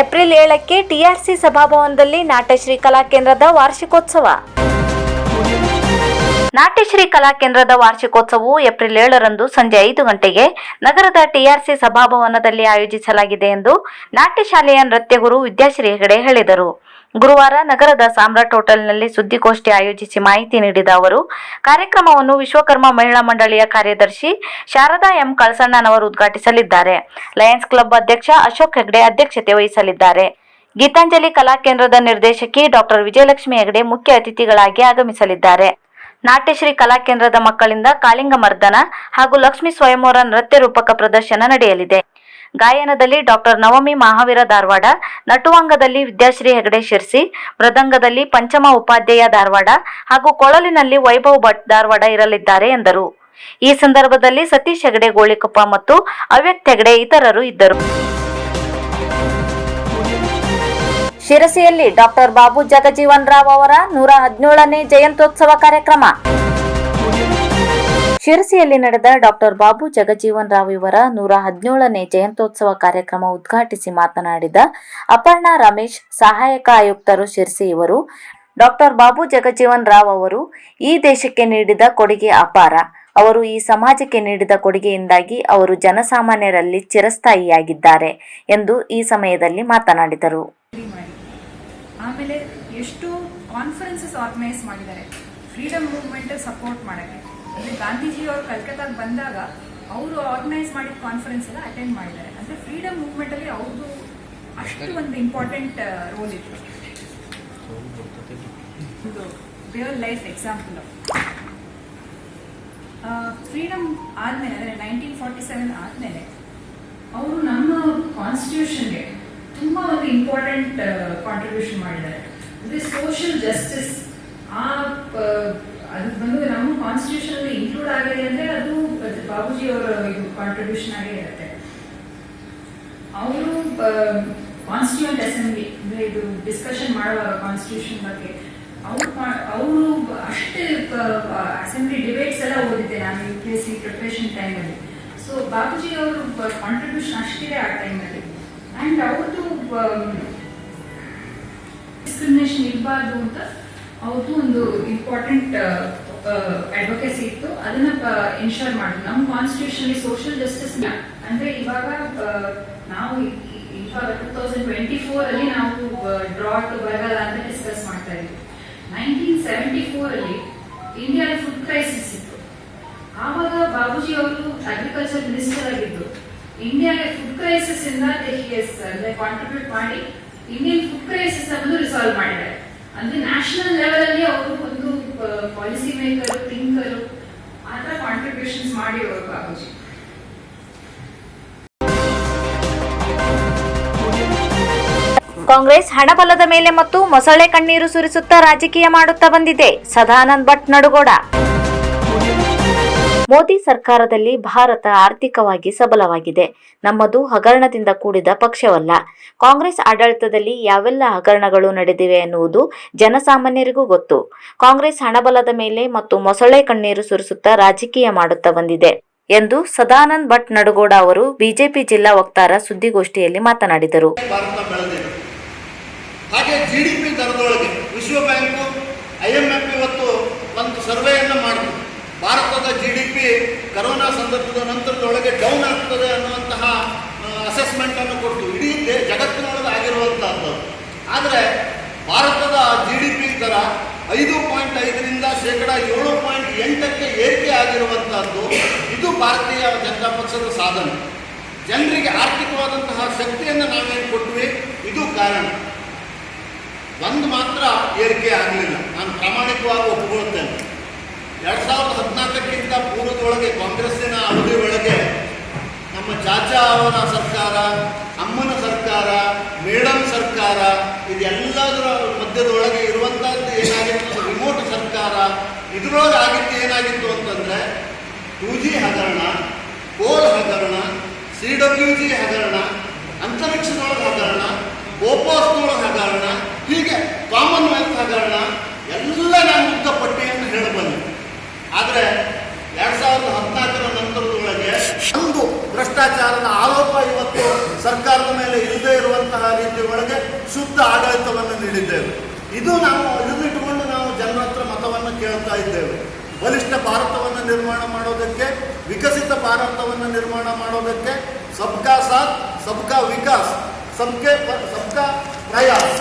April ಏಳಕ್ಕೆ ಟಿಆರ್ಸಿ ಸಭಾಭವನದಲ್ಲಿ ನಾಟ್ಯಶ್ರೀ ಕಲಾ ಕೇಂದ್ರದ ವಾರ್ಷಿಕೋತ್ಸವ. ನಾಟ್ಯಶ್ರೀ ಕಲಾ ಕೇಂದ್ರದ ವಾರ್ಷಿಕೋತ್ಸವವು ಏಪ್ರಿಲ್ ಏಳರಂದು ಸಂಜೆ ಐದು ಗಂಟೆಗೆ ನಗರದ ಟಿಆರ್ಸಿ ಸಭಾಭವನದಲ್ಲಿ ಆಯೋಜಿಸಲಾಗಿದೆ ಎಂದು ನಾಟ್ಯ ಶಾಲೆಯ ನೃತ್ಯ ಗುರು ವಿದ್ಯಾಶ್ರೀ ಹೆಗಡೆ ಹೇಳಿದರು. ಗುರುವಾರ ನಗರದ ಸಾಮ್ರಾಟ್ ಹೋಟೆಲ್ನಲ್ಲಿ ಸುದ್ದಿಗೋಷ್ಠಿ ಆಯೋಜಿಸಿ ಮಾಹಿತಿ ನೀಡಿದ ಅವರು, ಕಾರ್ಯಕ್ರಮವನ್ನು ವಿಶ್ವಕರ್ಮ ಮಹಿಳಾ ಮಂಡಳಿಯ ಕಾರ್ಯದರ್ಶಿ ಶಾರದಾ ಎಂ ಕಳಸಣ್ಣನವರು ಉದ್ಘಾಟಿಸಲಿದ್ದಾರೆ. ಲಯನ್ಸ್ ಕ್ಲಬ್ ಅಧ್ಯಕ್ಷ ಅಶೋಕ್ ಹೆಗ್ಡೆ ಅಧ್ಯಕ್ಷತೆ ವಹಿಸಲಿದ್ದಾರೆ. ಗೀತಾಂಜಲಿ ಕಲಾ ಕೇಂದ್ರದ ನಿರ್ದೇಶಕಿ ಡಾಕ್ಟರ್ ವಿಜಯಲಕ್ಷ್ಮಿ ಹೆಗಡೆ ಮುಖ್ಯ ಅತಿಥಿಗಳಾಗಿ ಆಗಮಿಸಲಿದ್ದಾರೆ. ನಾಟ್ಯಶ್ರೀ ಕಲಾ ಕೇಂದ್ರದ ಮಕ್ಕಳಿಂದ ಕಾಳಿಂಗ ಮರ್ದನ ಹಾಗೂ ಲಕ್ಷ್ಮಿ ಸ್ವಯಂವರ ನೃತ್ಯ ರೂಪಕ ಪ್ರದರ್ಶನ ನಡೆಯಲಿದೆ. ಗಾಯನದಲ್ಲಿ ಡಾಕ್ಟರ್ ನವಮಿ ಮಹಾವೀರ ಧಾರವಾಡ, ನಟುವಂಗದಲ್ಲಿ ವಿದ್ಯಾಶ್ರೀ ಹೆಗಡೆ ಶಿರ್ಸಿ ಮೃದಂಗದಲ್ಲಿ ಪಂಚಮ ಉಪಾಧ್ಯಾಯ ಧಾರವಾಡ ಹಾಗೂ ಕೊಳಲಿನಲ್ಲಿ ವೈಭವ್ ಭಟ್ ಧಾರವಾಡ ಇರಲಿದ್ದಾರೆ ಎಂದರು. ಈ ಸಂದರ್ಭದಲ್ಲಿ ಸತೀಶ್ ಹೆಗಡೆ ಗೋಳಿಕೊಪ್ಪ ಮತ್ತು ಅವ್ಯಕ್ತ ಹೆಗಡೆ ಇತರರು ಇದ್ದರು. ಶಿರಸಿಯಲ್ಲಿ ಡಾಕ್ಟರ್ ಬಾಬು ಜಗಜೀವನ್ ರಾವ್ ಅವರ ನೂರ ಹದಿನೇಳನೇ ಜಯಂತ್ಯೋತ್ಸವ ಕಾರ್ಯಕ್ರಮ. ಶಿರಸಿಯಲ್ಲಿ ನಡೆದ ಡಾಕ್ಟರ್ ಬಾಬು ಜಗಜೀವನ್ ರಾವ್ ಇವರ ನೂರ ಹದಿನೇಳನೇ ಜಯಂತ್ಯೋತ್ಸವ ಕಾರ್ಯಕ್ರಮ ಉದ್ಘಾಟಿಸಿ ಮಾತನಾಡಿದ ಅಪರ್ಣಾ ರಮೇಶ್, ಸಹಾಯಕ ಆಯುಕ್ತರು ಶಿರಸಿ ಇವರು, ಡಾಕ್ಟರ್ ಬಾಬು ಜಗಜೀವನ್ ರಾವ್ ಅವರು ಈ ದೇಶಕ್ಕೆ ನೀಡಿದ ಕೊಡುಗೆ ಅಪಾರ. ಅವರು ಈ ಸಮಾಜಕ್ಕೆ ನೀಡಿದ ಕೊಡುಗೆಯಿಂದಾಗಿ ಅವರು ಜನಸಾಮಾನ್ಯರಲ್ಲಿ ಚಿರಸ್ಥಾಯಿಯಾಗಿದ್ದಾರೆ ಎಂದು ಈ ಸಮಯದಲ್ಲಿ ಮಾತನಾಡಿದರು. ಆಮೇಲೆ ಎಷ್ಟು ಕಾನ್ಫರೆನ್ಸಸ್ ಆರ್ಗನೈಸ್ ಮಾಡಿದ್ದಾರೆ ಫ್ರೀಡಮ್ ಮೂವ್ಮೆಂಟ್ ಸಪೋರ್ಟ್ ಮಾಡಕ್ಕೆ. ಅಂದರೆ ಗಾಂಧೀಜಿ ಅವರು ಕಲ್ಕತ್ತಾಗ ಬಂದಾಗ ಅವರು ಆರ್ಗನೈಸ್ ಮಾಡಿದ ಕಾನ್ಫರೆನ್ಸ್ ಎಲ್ಲ ಅಟೆಂಡ್ ಮಾಡಿದ್ದಾರೆ. ಅಂದ್ರೆ ಫ್ರೀಡಮ್ ಮೂವ್ಮೆಂಟ್ ಅಲ್ಲಿ ಅವ್ರದ್ದು ಅಷ್ಟು ಒಂದು ಇಂಪಾರ್ಟೆಂಟ್ ರೋಲ್ ಇತ್ತು. ಇದು ರಿಯಲ್ ಲೈಫ್ ಎಕ್ಸಾಂಪಲ್ ಫ್ರೀಡಮ್ ಆದಮೇಲೆ, ಅಂದ್ರೆ ನೈನ್ಟೀನ್ ಫಾರ್ಟಿ ಸೆವೆನ್ ಆದಮೇಲೆ, ಅವರು ನಮ್ಮ ಕಾನ್ಸ್ಟಿಟ್ಯೂಷನ್ಗೆ ತುಂಬಾ ಒಂದು ಇಂಪಾರ್ಟೆಂಟ್ ಕಾಂಟ್ರಿಬ್ಯೂಷನ್ ಮಾಡಿದ್ದಾರೆ. ಅಂದ್ರೆ ಸೋಷಿಯಲ್ ಜಸ್ಟಿಸ್ ಆ ಅದು ಬಂದು ನಮ್ಮ ಕಾನ್ಸ್ಟಿಟ್ಯೂಷನ್ ಅಲ್ಲಿ ಇನ್ಕ್ಲೂಡ್ ಆಗಿದೆ ಅಂದ್ರೆ ಅದು ಬಾಬುಜಿ ಅವರ ಇದು ಕಾಂಟ್ರಿಬ್ಯೂಷನ್ ಆಗೇ ಇರುತ್ತೆ. ಅವರು ಕಾನ್ಸ್ಟಿಟ್ಯೂಂಟ್ ಅಸೆಂಬ್ಲಿ ಇದು ಡಿಸ್ಕಷನ್ ಮಾಡುವಾಗ ಕಾನ್ಸ್ಟಿಟ್ಯೂಷನ್ ಬಗ್ಗೆ, ಅವರು ಅವರು ಅಷ್ಟೇ ಅಸೆಂಬ್ಲಿ ಡಿಬೇಟ್ಸ್ ಎಲ್ಲ ಓದಿದ್ದೆ ನಾನು U P S C preparation ಟೈಮಲ್ಲಿ ಸೊ ಬಾಬುಜಿ ಅವರು ಕಾಂಟ್ರಿಬ್ಯೂಷನ್ ಅಷ್ಟಿದೆ ಆ ಟೈಮಲ್ಲಿ ಆ್ಯಂಡ್ ಅವ್ರದ್ದು ಡಿಸ್ಕ್ರಿಮಿನೇಷನ್ ಇರಬಾರ್ದು ಅಂತ ಅವ್ರದ್ದು ಒಂದು ಇಂಪಾರ್ಟೆಂಟ್ ಅಡ್ವೊಕೇಸಿ ಇತ್ತು. ಅದನ್ನ ಎನ್ಶೋರ್ ಮಾಡಿದ್ರು. ನಮ್ಮ ಕಾನ್ಸ್ಟಿಟ್ಯೂಷನ್ ಸೋಷಿಯಲ್ ಜಸ್ಟಿಸ್ ಅಂದ್ರೆ ಇವಾಗ ನಾವು ಇವಾಗ ಟೂ ತೌಸಂಡ್ ಟ್ವೆಂಟಿ ಫೋರ್ ಅಲ್ಲಿ ನಾವು ಡ್ರಾಟ್ ಬರಗಾಲ ಅಂತ ಡಿಸ್ಕಸ್ ಮಾಡ್ತಾ ಇದ್ವಿ. ನೈನ್ಟೀನ್ ಸೆವೆಂಟಿ ಫೋರ್ ಅಲ್ಲಿ ಇಂಡಿಯಾದ ಫುಡ್ ಕ್ರೈಸಿಸ್ ಇತ್ತು. ಆವಾಗ ಬಾಬುಜಿ ಅವರು ಅಗ್ರಿಕಲ್ಚರ್ ಮಿನಿಸ್ಟರ್ ಆಗಿದ್ದು ಇಂಡಿಯಾಗೆ ಫುಡ್ ಕ್ರೈಸಿಸ್ ಇಂದ ಕಾಂಟ್ರಿಬ್ಯೂಟ್ ಮಾಡಿ ಇಂಡಿಯನ್ ಫುಡ್ ಕ್ರೈಸಿಸ್ ಅನ್ನು ರಿಸಾಲ್ವ್ ಮಾಡಿದ್ದಾರೆ. ಅಂದ್ರೆ ನ್ಯಾಷನಲ್ ಲೆವೆಲ್ ಅಲ್ಲಿ ಅವರು ಒಂದು ಪಾಲಿಸಿ ಮೇಕರ್ ಥಿಂಕರ್ ಆತರ ಕಾಂಟ್ರಿಬ್ಯೂಷನ್ಸ್ ಮಾಡಿ ಅವರು ಬಾಬುಜಿ. ಕಾಂಗ್ರೆಸ್ ಹಣಬಲದ ಮೇಲೆ ಮತ್ತು ಮೊಸಳೆ ಕಣ್ಣೀರು ಸುರಿಸುತ್ತಾ ರಾಜಕೀಯ ಮಾಡುತ್ತಾ ಬಂದಿದೆ. ಸದಾನಂದ್ ಭಟ್ ನಡುಗೋಡ. ಮೋದಿ ಸರ್ಕಾರದಲ್ಲಿ ಭಾರತ ಆರ್ಥಿಕವಾಗಿ ಸಬಲವಾಗಿದೆ. ನಮ್ಮದು ಹಗರಣದಿಂದ ಕೂಡಿದ ಪಕ್ಷವಲ್ಲ. ಕಾಂಗ್ರೆಸ್ ಆಡಳಿತದಲ್ಲಿ ಯಾವೆಲ್ಲ ಹಗರಣಗಳು ನಡೆದಿವೆ ಎನ್ನುವುದು ಜನಸಾಮಾನ್ಯರಿಗೂ ಗೊತ್ತು. ಕಾಂಗ್ರೆಸ್ ಹಣಬಲದ ಮೇಲೆ ಮತ್ತು ಮೊಸಳೆ ಕಣ್ಣೀರು ಸುರಿಸುತ್ತಾ ರಾಜಕೀಯ ಮಾಡುತ್ತಾ ಬಂದಿದೆ ಎಂದು ಸದಾನಂದ್ ಭಟ್ ನಡುಗೋಡ ಅವರು ಬಿಜೆಪಿ ಜಿಲ್ಲಾ ವಕ್ತಾರ ಸುದ್ದಿಗೋಷ್ಠಿಯಲ್ಲಿ ಮಾತನಾಡಿದರು. ಹಾಗೆ ಜಿಡಿಪಿ ದರದೊಳಗೆ ವಿಶ್ವ ಬ್ಯಾಂಕು ಐಎಂಎಫ್ ಇವತ್ತು ಒಂದು ಸರ್ವೆಯನ್ನು ಮಾಡಿದ್ರು ಭಾರತದ ಜಿ ಡಿ ಪಿ ಕರೋನಾ ಸಂದರ್ಭದ ನಂತರದೊಳಗೆ ಡೌನ್ ಆಗ್ತದೆ ಅನ್ನುವಂತಹ ಅಸೆಸ್ಮೆಂಟ್ ಅನ್ನು ಕೊಟ್ಟು ಇಡೀ ಜಗತ್ತಿನೊಳಗೆ ಆಗಿರುವಂತಹದ್ದು. ಆದರೆ, ಭಾರತದ ಜಿ ಡಿ ಪಿ ದರ ಐದು ಪಾಯಿಂಟ್ ಐದರಿಂದ ಶೇಕಡ ಏಳು ಪಾಯಿಂಟ್ ಎಂಟಕ್ಕೆ ಏರಿಕೆ ಆಗಿರುವಂತಹದ್ದು, ಇದು ಭಾರತೀಯ ಜನತಾ ಪಕ್ಷದ ಸಾಧನೆ. ಜನರಿಗೆ ಆರ್ಥಿಕವಾದಂತಹ ಶಕ್ತಿಯನ್ನು ನಾವೇನು ಕೊಟ್ವಿ? ಇದು ಕಾರಣ. ಒಂದು ಮಾತ್ರ ಏರಿಕೆ ಆಗಲಿಲ್ಲ. ನಾನು ಪ್ರಾಮಾಣಿಕವಾಗಿ ಒಪ್ಪಿಕೊಳ್ತೇನೆ ಎರಡು ಸಾವಿರದ ಹದಿನಾಲ್ಕಕ್ಕಿಂತ ಪೂರ್ವದೊಳಗೆ ಕಾಂಗ್ರೆಸ್ಸಿನ ಅವಧಿ ಒಳಗೆ ನಮ್ಮ ಚಾಚಾ ಅವರ ಸರ್ಕಾರ, ಅಮ್ಮನ ಸರ್ಕಾರ ಮೇಡಮ್ ಸರ್ಕಾರ ಇದೆಲ್ಲದರ ಮಧ್ಯದೊಳಗೆ ಇರುವಂತಹದ್ದು ಏನಾಗಿತ್ತು ರಿಮೋಟ್ ಸರ್ಕಾರ. ಇದರೊಳಗೆ ಆಗಿತ್ತು ಏನಾಗಿತ್ತು ಅಂತಂದ್ರೆ ಟೂ ಜಿ ಹಗರಣ ಕೋಲ್ ಹಗರಣ ಸಿ ಡಬ್ಲ್ಯೂ ಜಿ ಹಗರಣ, ಅಂತರಿಕ್ಷದೊಳಗೆ ಹಗರಣ ಬೋಪಾಸ್ನೊಳಗೆ ಹಗರಣ, ಹೀಗೆ ಕಾಮನ್ವೆಲ್ತ್ ಹಗರಣ ಎಲ್ಲ ನಾನು ಉದ್ದ ಪಟ್ಟಿಯನ್ನು ಹೇಳಬಲ್ಲೆ ಆದರೆ ಎರಡು ಸಾವಿರದ ಹದಿನಾಲ್ಕರ ನಂತರದೊಳಗೆ ಒಂದು ಭ್ರಷ್ಟಾಚಾರದ ಆರೋಪ ಇವತ್ತು ಸರ್ಕಾರದ ಮೇಲೆ ಇಲ್ಲದೇ ಇರುವಂತಹ ರೀತಿ ಶುದ್ಧ ಆಡಳಿತವನ್ನು ನೀಡಿದ್ದೇವೆ. ಇದು ನಾವು ಇದನ್ನಿಟ್ಟುಕೊಂಡು ನಾವು ಜನರ ಹತ್ರ ಮತವನ್ನು ಕೇಳ್ತಾ ಇದ್ದೇವೆ. ಬಲಿಷ್ಠ ಭಾರತವನ್ನು ನಿರ್ಮಾಣ ಮಾಡೋದಕ್ಕೆ, ವಿಕಸಿತ ಭಾರತವನ್ನು ನಿರ್ಮಾಣ ಮಾಡೋದಕ್ಕೆ ಸಬ್ಕಾ ಸಾಥ್, ಸಬ್ಕಾ ವಿಕಾಸ್ ಸಬ್ಕೆ ಸಬ್ಕಾ ಪ್ರಯಾಸ್.